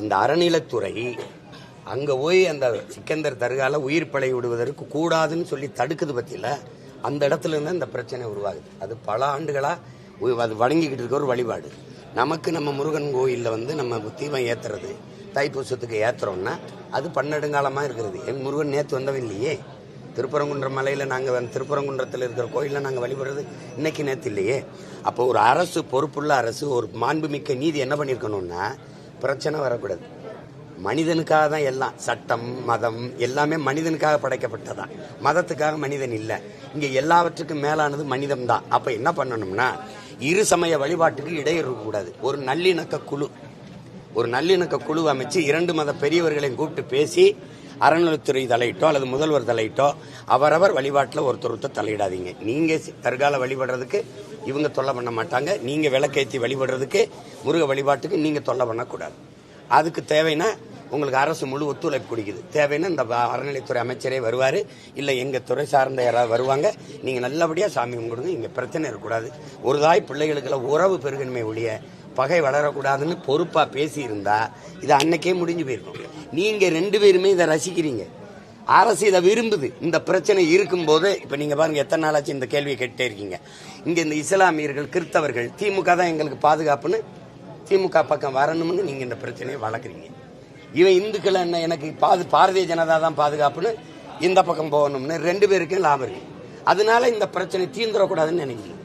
இந்த அறநிலத்துறை அங்க போய் அந்த சிக்கந்தர் தர்கால உயிர் பழை விடுவதற்கு கூடாதுன்னு சொல்லி தடுக்குது பத்தியில அந்த இடத்துல இருந்து இந்த பிரச்சனை உருவாகுது. அது பல ஆண்டுகளா அது வணங்கிக்கிட்டு இருக்க ஒரு வழிபாடு. நமக்கு நம்ம முருகன் கோயிலில் வந்து நம்ம தீபம் ஏத்துறது தைப்பூசத்துக்கு ஏத்துறோம்னா அது பன்னெடுங்காலமா இருக்கிறது. என் முருகன் நேத்து வந்தவில்லையே. இல்லையே திருப்பரங்குன்றம் மலையில நாங்க திருப்பரங்குன்றத்தில் இருக்கிற கோயிலில் நாங்க வழிபடுறது இன்னைக்கு நேத்து இல்லையே. அப்போ ஒரு அரசு பொறுப்புள்ள அரசு ஒரு மாண்புமிக்க நீதி என்ன பண்ணிருக்கணும்னா பிரச்சனை வரக்கூடாது. மனிதனுக்காக தான் எல்லாம் சட்டம் மதம் எல்லாமே மனிதனுக்காக படைக்கப்பட்டதான் மதத்துக்காக மனிதன் இல்லை. இங்க எல்லாவற்றுக்கும் மேலானது மனிதம் தான். அப்ப என்ன பண்ணணும்னா இரு சமய வழிபாட்டுக்கு இடையூறு கூடாது ஒரு நல்லிணக்க குழு. ஒரு நல்லிணக்க குழு அமைச்சு இரண்டு மத பெரியவர்களையும் கூப்பிட்டு பேசி அறநிலைத்துறை தலையிட்டோ அல்லது முதல்வர் தலையிட்டோ அவரவர் வழிபாட்டில் ஒருத்தர் ஒருத்தர் தலையிடாதீங்க. நீங்க தற்கால வழிபடுறதுக்கு இவங்க தொல்லை பண்ண மாட்டாங்க. நீங்க விளக்கேத்தி வழிபடுறதுக்கு முருக வழிபாட்டுக்கு நீங்க தொல்லை பண்ணக்கூடாது. அதுக்கு தேவைன்னா உங்களுக்கு அரசு முழு ஒத்துழைப்பு கொடுக்குது. தேவைன்னா இந்த அறநிலைத்துறை அமைச்சரே வருவார். இல்லை எங்கள் துறை சார்ந்த யாராவது வருவாங்க. நீங்கள் நல்லபடியாக சாமி கும்பிடுங்க. இங்கே பிரச்சனை இருக்கக்கூடாது. ஒரு தாய் பிள்ளைகளுக்கெல்லாம் உறவு பெருகணுமே ஒழிய பகை வளரக்கூடாதுன்னு பொறுப்பாக பேசியிருந்தா இது அன்னைக்கே முடிஞ்சு போயிருக்கும். நீங்கள் ரெண்டு பேருமே இதை ரசிக்கிறீங்க. அரசு இதை விரும்புது. இந்த பிரச்சனை இருக்கும்போது இப்ப நீங்க பாருங்க எத்தனை நாளாச்சு இந்த கேள்வியை கேட்டே இருக்கீங்க. இங்க இந்த இஸ்லாமியர்கள் கிறிஸ்தவர்கள் திமுக தான் எங்களுக்கு பாதுகாப்புன்னு திமுக பக்கம் வரணும்னு நீங்க இந்த பிரச்சனையை வளர்க்குறீங்க. இவன் இந்துக்கள் என்ன எனக்கு பாது பாரதிய ஜனதா தான் பாதுகாப்புன்னு இந்த பக்கம் போகணும்னு ரெண்டு பேருக்கும் லாபம் இருக்கு. அதனால இந்த பிரச்சனை தீந்துடக்கூடாதுன்னு நினைக்கிறீங்க.